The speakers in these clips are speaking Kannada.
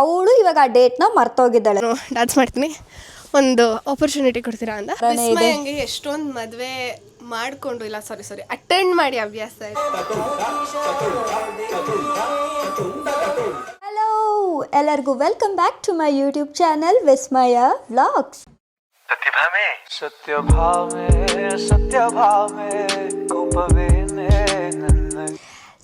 ಅವಳು ಇವಾಗ ಆ ಡೇಟ್ನ ಮರ್ತೋಗಿದ್ದಾಳೆ. ಡ್ಯಾನ್ಸ್ ಮಾಡ್ತೀನಿ. ಒಂದು ಆಪರ್ಚುನಿಟಿ ಕೊಡ್ತೀರಾ ಅಂತ? ಹಂಗೆ ಎಷ್ಟೊಂದು ಮದುವೆ ಮಾಡಿಕೊಂಡು ಇಲ್ಲ ಸಾರಿ ಸಾರಿ ಅಟೆಂಡ್ ಮಾಡಿ ಅಭ್ಯಾಸ ಹಲೋ ಎಲ್ಲರಿಗೂ welcome back to my YouTube channel Vismaya vlogs Satyabhame. Satyabhame Satyabhame ಕೋಪವೇ.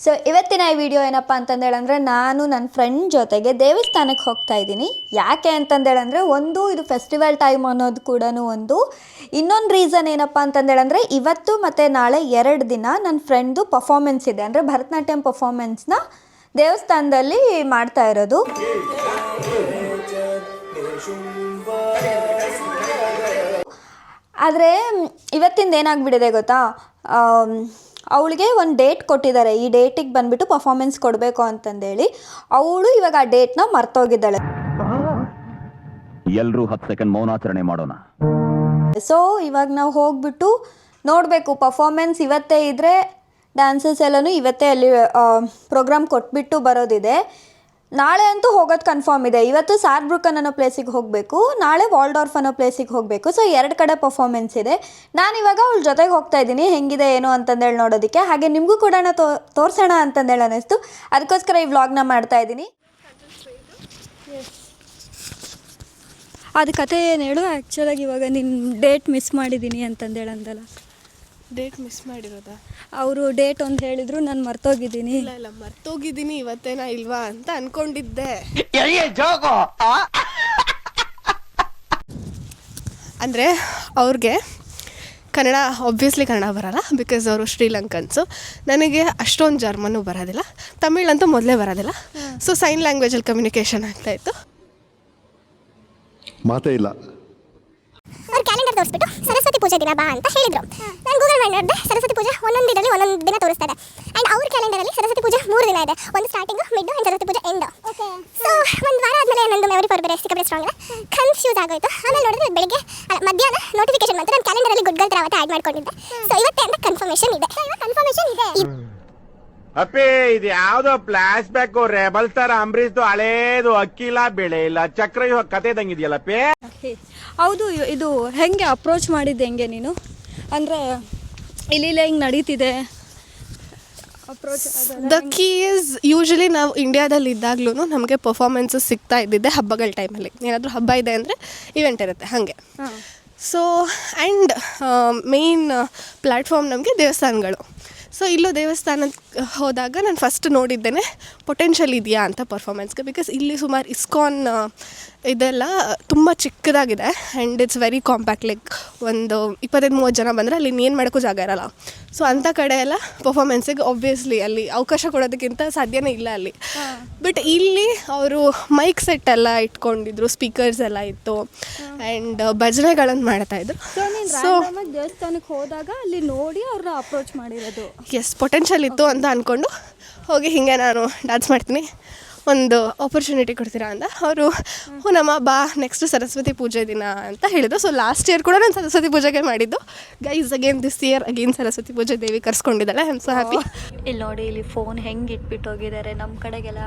So ಇವತ್ತಿನ ಈ ವಿಡಿಯೋ ಏನಪ್ಪ ಅಂತಂದೇಳಂದ್ರೆ ನಾನು ನನ್ನ ಫ್ರೆಂಡ್ ಜೊತೆಗೆ ದೇವಸ್ಥಾನಕ್ಕೆ ಹೋಗ್ತಾ ಇದ್ದೀನಿ. ಯಾಕೆ ಅಂತಂದೇಳಂದ್ರೆ ಒಂದು ಇದು ಫೆಸ್ಟಿವಲ್ ಟೈಮ್ ಅನ್ನೋದು ಕೂಡ ಒಂದು. ಇನ್ನೊಂದು ರೀಸನ್ ಏನಪ್ಪ ಅಂತಂದೇಳಂದ್ರೆ ಇವತ್ತು ಮತ್ತು ನಾಳೆ ಎರಡು ದಿನ ನನ್ನ ಫ್ರೆಂಡ್ದು ಪರ್ಫಾಮೆನ್ಸ್ ಇದೆ. ಅಂದರೆ ಭರತನಾಟ್ಯಂ ಪರ್ಫಾಮೆನ್ಸ್ನ ದೇವಸ್ಥಾನದಲ್ಲಿ ಮಾಡ್ತಾ ಇರೋದು. ಆದರೆ, ಇವತ್ತಿಂದ ಏನಾಗ್ಬಿಡಿದೆ ಗೊತ್ತಾ? ಅವಳಿಗೆ ಒಂದು ಡೇಟ್ ಕೊಟ್ಟಿದ್ದಾರೆ. ಈ ಡೇಟಿಗೆ ಬಂದುಬಿಟ್ಟು ಪರ್ಫಾಮೆನ್ಸ್ ಕೊಡಬೇಕು ಅಂತಂದೇಳಿ ಅವಳು ಇವಾಗ ಆ ಡೇಟ್ನ ಮರ್ತೋಗಿದ್ದಾಳೆ. ಎಲ್ಲರೂ ಹತ್ತು ಸೆಕೆಂಡ್ ಮೌನಾಚರಣೆ ಮಾಡೋಣ. ಸೊ ಇವಾಗ ನಾವು ಹೋಗ್ಬಿಟ್ಟು ನೋಡಬೇಕು. ಪರ್ಫಾಮೆನ್ಸ್ ಇವತ್ತೇ ಇದ್ದರೆ ಡ್ಯಾನ್ಸಸ್ ಎಲ್ಲನೂ ಇವತ್ತೇ ಅಲ್ಲಿ ಪ್ರೋಗ್ರಾಮ್ ಕೊಟ್ಬಿಟ್ಟು ಬರೋದಿದೆ. ನಾಳೆ ಅಂತೂ ಹೋಗೋದು ಕನ್ಫರ್ಮ್ ಇದೆ. ಇವತ್ತು ಸಾರ್ಬ್ರುಕನ್ ಅನ್ನೋ ಪ್ಲೇಸಿಗೆ ಹೋಗಬೇಕು, ನಾಳೆ ವಾಲ್ಡಾರ್ಫ್ ಅನ್ನೋ ಪ್ಲೇಸಿಗೆ ಹೋಗಬೇಕು. ಸೊ ಎರಡು ಕಡೆ ಪರ್ಫಾರ್ಮೆನ್ಸ್ ಇದೆ. ನಾನು ಇವಾಗ ಅವಳ ಜೊತೆಗೆ ಹೋಗ್ತಾ ಇದ್ದೀನಿ, ಹೆಂಗಿದೆ, ಏನು ಅಂತಂದೇಳಿ ನೋಡೋದಕ್ಕೆ. ಹಾಗೆ ನಿಮಗೂ ಕೂಡ ತೋ, ತೋರಿಸೋಣ ಅಂತಂದೇಳಿ ಅನ್ನಿಸ್ತು. ಅದಕ್ಕೋಸ್ಕರ ಈ ವ್ಲಾಗ್ನ ಮಾಡ್ತಾ ಇದ್ದೀನಿ. ಅದು ಕತೆ ಏನು ಹೇಳು? ಆ್ಯಕ್ಚುಲಾಗಿ ಇವಾಗ ನಿನ್ನ ಡೇಟ್ ಮಿಸ್ ಮಾಡಿದ್ದೀನಿ ಅಂತಂದೇಳಿ ಅಂದಲ್ಲ ಡೇಟ್ ಮಿಸ್ ಮಾಡಿರೋದಾ? ಅವರು ಡೇಟ್ ಒಂದು ಹೇಳಿದ್ರು ನಾನು ಮರ್ತೋಗಿದ್ದೀನಿ. ಇಲ್ಲ ಇಲ್ಲ ಮರ್ತೋಗಿದ್ದೀನಿ ಇವತ್ತೇನ ಇಲ್ವಾ ಅಂತ ಅನ್ಕೊಂಡಿದ್ದೆ. ಅಂದರೆ ಅವ್ರಿಗೆ ಕನ್ನಡ ಆಬ್ವಿಯಸ್ಲಿ ಕನ್ನಡ ಬರಲ್ಲ ಬಿಕಾಸ್ ಅವರು ಶ್ರೀಲಂಕನ್ಸು. ನನಗೆ ಅಷ್ಟೊಂದು ಜರ್ಮನು ಬರೋದಿಲ್ಲ ತಮಿಳಂತೂ ಮೊದಲೇ ಬರೋದಿಲ್ಲ. ಸೊ ಸೈನ್ ಲ್ಯಾಂಗ್ವೇಜಲ್ಲಿ ಕಮ್ಯುನಿಕೇಷನ್ ಆಗ್ತಾಯಿತ್ತು ಮಾತೇ ಇಲ್ಲ. ತೋರಿಸ್ಬಿಟ್ಟು ಸರಸ್ವತಿ ಪೂಜೆ ದಿನ ಬಾ ಅಂತ ಹೇಳಿದ್ರು. ನಾನು ಗೂಗಲ್ ಮಾಡಿ ನೋಡಿದೆ ಸರಸ್ವತಿ ಪೂಜೆ ಒಂದೊಂದು ಇದರಲ್ಲಿ ಒಂದೊಂದು ದಿನ ತೋರಿಸ್ತಾ ಇದೆ ಆ್ಯಂಡ್ ಅವ್ರ ಕ್ಯಾಲೆಂಡರಲ್ಲಿ ಸರಸ್ವತಿ ಪೂಜೆ ಮೂರು ದಿನ ಇದೆ. ಒಂದು ಸ್ಟಾರ್ಟಿಂಗ್ ಮಿಡ್ ಆ್ಯಂಡ್ ಸರಸ್ವತಿ ಪೂಜೆ ಎಂಡ್ ಸೊ ಒಂದು ವಾರ ಆದಮೇಲೆ ನಂದು ಮೆಮೊರಿ ಪವರ್ ಬೇರೆ ಸಿಕ್ಕಾಪಟ್ಟೆ ಸ್ಟ್ರಾಂಗ್ ಇದೆ. ಕನ್ಫ್ಯೂಸ್ ಆಗೋಯ್ತು. ಆಮೇಲೆ ನೋಡಿದ್ರೆ ಬೆಳಿಗ್ಗೆ ಅಲ್ಲ ಮಧ್ಯಾಹ್ನ ನೋಟಿಫಿಕೇಶನ್ ಬಂತು. ನನ್ನ ಕ್ಯಾಲೆಂಡರಲ್ಲಿ ಗುಡ್ಗಲ್ ತರಾವತ್ತೆ ಆ್ಯಡ್ ಮಾಡ್ಕೊಂಡಿದ್ದೆ. ಸೊ ಇವತ್ತೇ ಅಂತ ಕನ್ಫರ್ಮೇಷನ್ ಇದೆ. ಕನ್ಫರ್ಮೇಷನ್ ಇದೆ. ಅಪ್ಪಿ ಇದು ಯಾವ್ದೋ ಫ್ಲಾಶ್ ಬ್ಯಾಕ್ ರೆಬಲ್ ತರ ಅಂಬರೀಶ್ದು ಹಳೇದು ಅಕ್ಕಿಲ್ಲ ಬೆಳೆ ಇಲ್ಲ. ಚಕ್ರ ಇವಾಗ ಕತೆ ಇದಂಗಿದೆಯಲ್ಲಪ್ಪಿ ಹೌದು ಇದು ಹೆಂಗೆ ಅಪ್ರೋಚ್ ಮಾಡಿದ್ದೆ ಹೆಂಗೆ ನೀನು? ಅಂದರೆ ಇಲ್ಲಿ ಹೆಂಗೆ ನಡೀತಿದೆ? Approach the key is usually ನಾವು ಇಂಡಿಯಾದಲ್ಲಿ ಇದ್ದಾಗ್ಲೂ ನಮಗೆ ಪರ್ಫಾರ್ಮೆನ್ಸಸ್ ಸಿಗ್ತಾ ಇದ್ದಿದ್ದೆ ಹಬ್ಬಗಳ ಟೈಮಲ್ಲಿ ಏನಾದರೂ ಹಬ್ಬ ಇದೆ ಅಂದರೆ ಇವೆಂಟ್ ಇರುತ್ತೆ ಹಾಗೆ. ಸೊ ಆ್ಯಂಡ್ ಮೇನ್ ಪ್ಲ್ಯಾಟ್ಫಾರ್ಮ್ ನಮಗೆ ದೇವಸ್ಥಾನಗಳು. ಸೊ ಇಲ್ಲೂ ದೇವಸ್ಥಾನಕ್ಕೆ ಹೋದಾಗ ನಾನು ಫಸ್ಟ್ ನೋಡಿದ್ದೇನೆ ಪೊಟೆನ್ಷಿಯಲ್ ಇದೆಯಾ ಅಂತ ಪರ್ಫಾರ್ಮೆನ್ಸ್ಗೆ ಬಿಕಾಸ್ ಇಲ್ಲಿ ಸುಮಾರು ಇಸ್ಕಾನ್ ಇದೆಲ್ಲ ತುಂಬ ಚಿಕ್ಕದಾಗಿದೆ and it's very compact like ಒಂದು ಇಪ್ಪತ್ತೈದು ಮೂವತ್ತು ಜನ ಬಂದರೆ ಅಲ್ಲಿ ಏನು ಮಾಡೋಕ್ಕೂ ಜಾಗ ಇರಲ್ಲ. ಸೊ ಅಂಥ ಕಡೆ ಎಲ್ಲ ಪರ್ಫಾರ್ಮೆನ್ಸಿಗೆ ಆಬ್ವಿಯಸ್ಲಿ ಅಲ್ಲಿ ಅವಕಾಶ ಕೊಡೋದಕ್ಕಿಂತ ಸಾಧ್ಯನೇ ಇಲ್ಲ ಅಲ್ಲಿ. ಬಟ್ ಇಲ್ಲಿ ಅವರು ಮೈಕ್ ಸೆಟ್ ಎಲ್ಲ ಇಟ್ಕೊಂಡಿದ್ರು ಸ್ಪೀಕರ್ಸ್ ಎಲ್ಲ ಇತ್ತು ಆ್ಯಂಡ್ ಭಜನೆಗಳನ್ನು ಮಾಡ್ತಾಯಿದ್ರು ಸೊ ದೇವಸ್ಥಾನಕ್ಕೆ ಹೋದಾಗ ಅಲ್ಲಿ ನೋಡಿ ಅವ್ರನ್ನ ಅಪ್ರೋಚ್ ಮಾಡಿರೋದು. ಎಸ್ ಪೊಟೆನ್ಷಿಯಲ್ ಇತ್ತು ಅಂತ ಅಂದ್ಕೊಂಡು ಹೋಗಿ ಹಿಂಗೆ ನಾನು ಡ್ಯಾನ್ಸ್ ಮಾಡ್ತೀನಿ. ಒಂದು ಆಪರ್ಚುನಿಟಿ ಕೊಡ್ತೀರಾ ಅಂತ. ಅವರು ಹ್ಞೂ ನಮ್ಮ ಬಾ ನೆಕ್ಸ್ಟ್ ಸರಸ್ವತಿ ಪೂಜೆ ದಿನ ಅಂತ ಹೇಳಿದ್ರು. ಸೊ ಲಾಸ್ಟ್ ಇಯರ್ ಕೂಡ ನಾನು ಸರಸ್ವತಿ ಪೂಜೆಗೆ ಮಾಡಿದ್ದು. Guys again this year again Saraswati Puja ದೇವಿ ಕರ್ಸ್ಕೊಂಡಿದ್ದಾಳೆ. ಐ ಆಮ್ ಸೊ ಹ್ಯಾಪಿ ಇಲ್ಲಿ ನೋಡಿ ಇಲ್ಲಿ ಫೋನ್ ಹೆಂಗೆ ಇಟ್ಬಿಟ್ಟು ಹೋಗಿದ್ದಾರೆ. ನಮ್ಮ ಕಡೆಗೆಲ್ಲ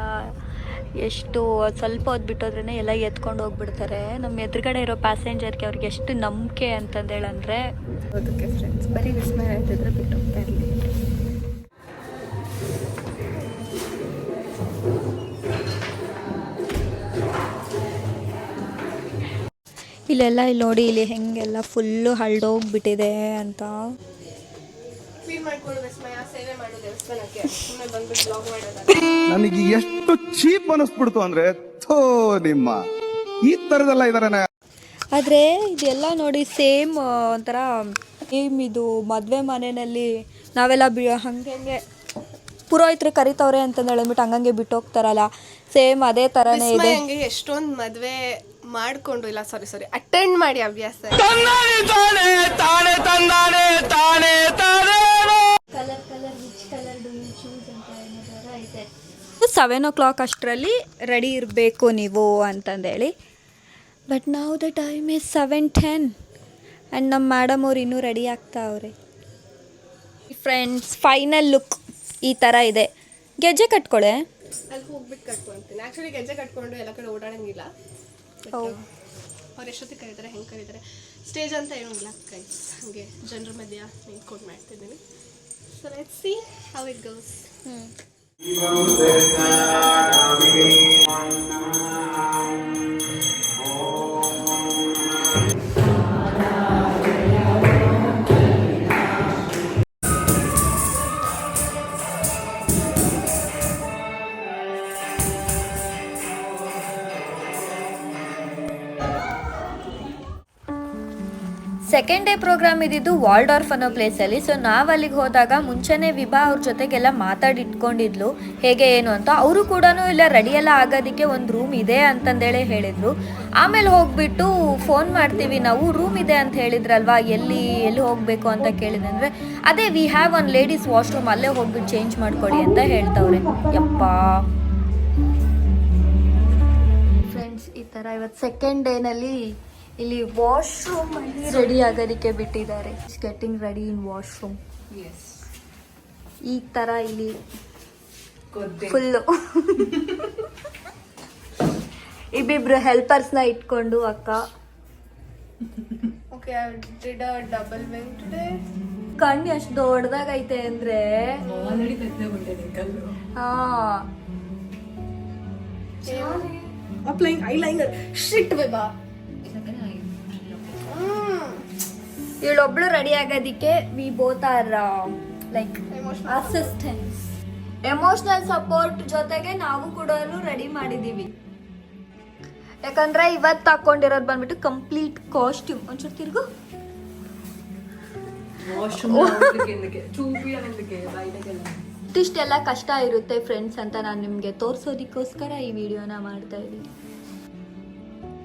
ಎಷ್ಟು ಸ್ವಲ್ಪ ಹೊತ್ತು ಬಿಟ್ಟೋದ್ರೇ ಎಲ್ಲ ಎತ್ಕೊಂಡು ಹೋಗ್ಬಿಡ್ತಾರೆ. ನಮ್ಮ ಎದುರುಗಡೆ ಇರೋ ಪ್ಯಾಸೆಂಜರ್ಗೆ ಅವ್ರಿಗೆ ಎಷ್ಟು ನಂಬಿಕೆ ಅಂತಂದೇಳಂದ್ರೆ ಅದಕ್ಕೆ ಫ್ರೆಂಡ್ಸ್ ಬರೀ ವಿಸ್ಮಯ ಆಯ್ತಿದ್ರೆ ಬಿಟ್ಟು ಹೋಗ್ತಾ ಇರಲಿ. ಇಲ್ಲೆಲ್ಲ ಇಲ್ಲಿ ನೋಡಿ ಇಲ್ಲಿ ಹೆಂಗೆಲ್ಲ ಫುಲ್ಲು ಹಳ್ದೋಗ್ಬಿಟ್ಟಿದೆ ಅಂತ. ನನಗೆ ಎಷ್ಟು ಚೀಪ್ ಅನಿಸ್ಬಿಡ್ತು ಅಂದ್ರೆ ಥೋ ನಿಮ್ಮ ಈ ತರದೆಲ್ಲ ಇದಾರೆ ಆದರೆ ಇದೆಲ್ಲ ನೋಡಿ ಸೇಮ್ ಒಂಥರ ಸೇಮ್ ಇದು ಮದುವೆ ಮನೆಯಲ್ಲಿ ನಾವೆಲ್ಲ ಬಿ ಹಂಗೆ ಪುರೋಹಿತರು ಕರಿತವ್ರೆ ಅಂತಂದು ಹೇಳ್ಬಿಟ್ಟು ಹಂಗಂಗೆ ಬಿಟ್ಟೋಗ್ತಾರಲ್ಲ. ಸೇಮ್ ಅದೇ ಥರನೇ ಇದೆ. ಎಷ್ಟೊಂದು ಮದುವೆ ಮಾಡಿಕೊಂಡು ಇಲ್ಲ ಸಾರಿ ಸಾರಿ ಅಟೆಂಡ್ ಮಾಡಿ ಅಭ್ಯಾಸ. ಐತೆ? ಸೆವೆನ್ ಓ ಕ್ಲಾಕ್ ಅಷ್ಟರಲ್ಲಿ ರೆಡಿ ಇರಬೇಕು ನೀವು ಅಂತಂದೇಳಿ. ಬಟ್ ನಾವು the time is seven ten and ನಮ್ಮ ಮೇಡಮ್ ಅವ್ರು ಇನ್ನೂ ರೆಡಿ ಆಗ್ತಾ ಅವ್ರೆ. ಫ್ರೆಂಡ್ಸ್ ಫೈನಲ್ ಲುಕ್ ಈ ಥರ ಇದೆ. ಗೆಜ್ಜೆ ಕಟ್ಕೊಳೆ? ಅಲ್ಲಿ ಹೋಗ್ಬಿಟ್ಟು ಕಟ್ಕೊಂತೀನಿ. ಆ್ಯಕ್ಚುಲಿ ಗೆಜ್ಜೆ ಕಟ್ಕೊಂಡು ಎಲ್ಲ ಕಡೆ ಓಡಾಡಂಗಿಲ್ಲ. ಅವ್ರು ಎಷ್ಟೊತ್ತಿಗೆ ಕರೀತಾರೆ ಹೆಂಗೆ ಕರೀತಾರೆ? ಸ್ಟೇಜ್ ಅಂತ ಏನೂ ಇಲ್ಲ ಕೈಸ್ ಹಾಗೆ ಜನರ ಮಧ್ಯ ನಿಂತ್ಕೊಂಡು ಮಾಡ್ತಿದ್ದೀನಿ. So let see how it goes second day program ಇದ್ದಿದ್ದು ವಾಲ್ಡಾರ್ಫ್ ಅನ್ನೋ ಪ್ಲೇಸಲ್ಲಿ ಸೊ ನಾವು ಅಲ್ಲಿಗೆ ಹೋದಾಗ ಮುಂಚೆನೇ ವಿಭಾ ಅವ್ರ ಜೊತೆಗೆಲ್ಲ ಮಾತಾಡಿಟ್ಕೊಂಡಿದ್ಲು. ಹೇಗೆ ಏನು ಅಂತ. ಅವರು ಕೂಡ ಇಲ್ಲ ರೆಡಿ ಎಲ್ಲ ಆಗೋದಕ್ಕೆ ಒಂದು ರೂಮ್ ಇದೆ ಅಂತಂದೇಳಿ ಹೇಳಿದ್ರು. ಆಮೇಲೆ ಹೋಗ್ಬಿಟ್ಟು ಫೋನ್ ಮಾಡ್ತೀವಿ ನಾವು. ರೂಮ್ ಇದೆ ಅಂತ ಹೇಳಿದ್ರಲ್ವಾ? ಎಲ್ಲಿ ಎಲ್ಲಿ ಹೋಗಬೇಕು ಅಂತ ಕೇಳಿದೆ ಅಂದರೆ, ಅದೇ we have one ladies washroom ಅಲ್ಲೇ ಹೋಗ್ಬಿಟ್ಟು ಚೇಂಜ್ ಮಾಡ್ಕೊಳ್ಳಿ ಅಂತ ಹೇಳ್ತವ್ರೆ. ಯಪ್ಪಾ. ಫ್ರೆಂಡ್ಸ್ ಈ ಥರ ಇವತ್ತು ಸೆಕೆಂಡ್ ಡೇನಲ್ಲಿ ಇಲ್ಲಿ ವಾಶ್ರೂಮ್ ಅಲ್ಲಿ ರೆಡಿ ಆಗೋದಕ್ಕೆ ಬಿಟ್ಟಿದ್ದಾರೆ. ಗೆಟಿಂಗ್ ರೆಡಿ ಇನ್ ವಾಶ್ರೂಮ್ ಈ ತರ ಇಲ್ಲಿ ಫುಲ್ಲು ಇಬ್ಬಿಬ್ರು ಹೆಲ್ಪರ್ಸ್ನ ಇಟ್ಕೊಂಡು ಅಕ್ಕ. Okay did a double wing today ಕಣ್ಣು ಎಷ್ಟು ದೊಡ್ಡದಾಗೈತೆ ಅಂದ್ರೆ. ಹಾ. ಅಪ್ಲೈಂಗ್ ಐಲೈನರ್ ಶಿಟ್ ವಿಭಾ ಇವಳೊಬ್ಳು ready ಆಗೋದಿಕ್ಕೆ we both are like assistance emotional support ಜೊತೆಗೆ ನಾವು ಕೂಡ ರೆಡಿ ಮಾಡಿದೀವಿ. ಯಾಕಂದ್ರೆ ಇವತ್ತು ಹಾಕೊಂಡಿರೋದು ಬಂದ್ಬಿಟ್ಟು ಕಂಪ್ಲೀಟ್ ಕಾಸ್ಟ್ಯೂಮ್ ಒಂಚೂರು ತಿರುಗು. ಇಷ್ಟೆಲ್ಲ ಕಷ್ಟ ಇರುತ್ತೆ ಫ್ರೆಂಡ್ಸ್ ಅಂತ ನಾನು ನಿಮಗೆ ತೋರಿಸೋದಕ್ಕೋಸ್ಕರ ಈ ವಿಡಿಯೋನ ಮಾಡ್ತಾ ಇದ್ದೀನಿ.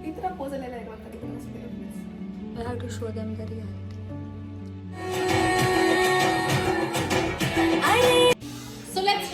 ಈ ಥರ ಪೋಸಲ್ಲೆಲ್ಲ ಇರುವಂಥ have to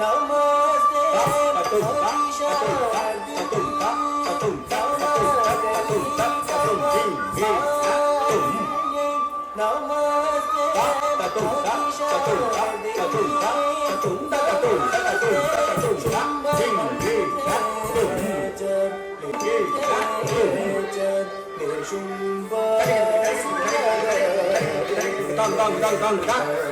Namaste, Odisha, Namaste, Namaste, Namaste, Namaste,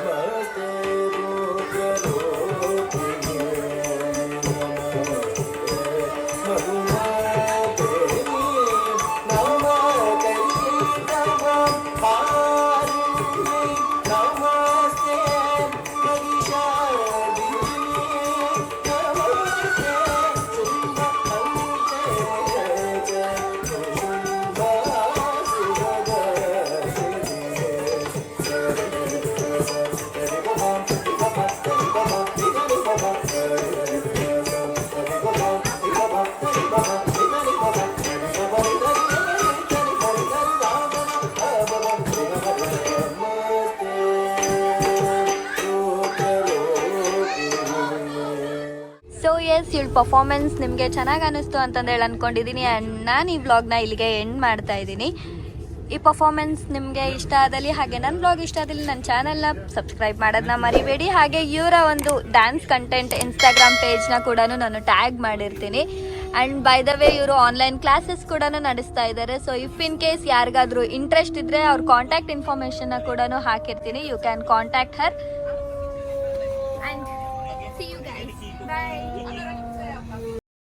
yes ಇವಳ ಪರ್ಫಾರ್ಮೆನ್ಸ್ ನಿಮಗೆ ಚೆನ್ನಾಗಿ ಅನ್ನಿಸ್ತು ಅಂತಂದೇಳಿ ಅಂದ್ಕೊಂಡಿದ್ದೀನಿ ಆ್ಯಂಡ್ ನಾನು ಈ ವ್ಲಾಗ್ನ ಇಲ್ಲಿಗೆ ಎಂಡ್ ಮಾಡ್ತಾ ಇದ್ದೀನಿ ಈ ಪರ್ಫಾರ್ಮೆನ್ಸ್ ನಿಮಗೆ ಇಷ್ಟ ಆದಲ್ಲಿ ಹಾಗೆ ನನ್ನ ಬ್ಲಾಗ್ ಇಷ್ಟ ಆದಲ್ಲಿ ನನ್ನ ಚಾನಲ್ನ ಸಬ್ಸ್ಕ್ರೈಬ್ ಮಾಡೋದನ್ನ ಮರಿಬೇಡಿ. ಹಾಗೆ ಇವರ ಒಂದು ಡ್ಯಾನ್ಸ್ ಕಂಟೆಂಟ್ ಇನ್ಸ್ಟಾಗ್ರಾಮ್ ಪೇಜ್ನ ಕೂಡ ನಾನು ಟ್ಯಾಗ್ ಮಾಡಿರ್ತೀನಿ. ಆ್ಯಂಡ್ ಬೈ ದ ವೇ ಇವರು ಆನ್ಲೈನ್ ಕ್ಲಾಸಸ್ ಕೂಡ ನಡೆಸ್ತಾ ಇದ್ದಾರೆ ಸೊ ಇಫ್ ಇನ್ ಕೇಸ್ ಯಾರಿಗಾದರೂ ಇಂಟ್ರೆಸ್ಟ್ ಇದ್ದರೆ ಅವ್ರ ಕಾಂಟ್ಯಾಕ್ಟ್ ಇನ್ಫಾರ್ಮೇಷನ್ನ ಕೂಡ ಹಾಕಿರ್ತೀನಿ. You can contact Har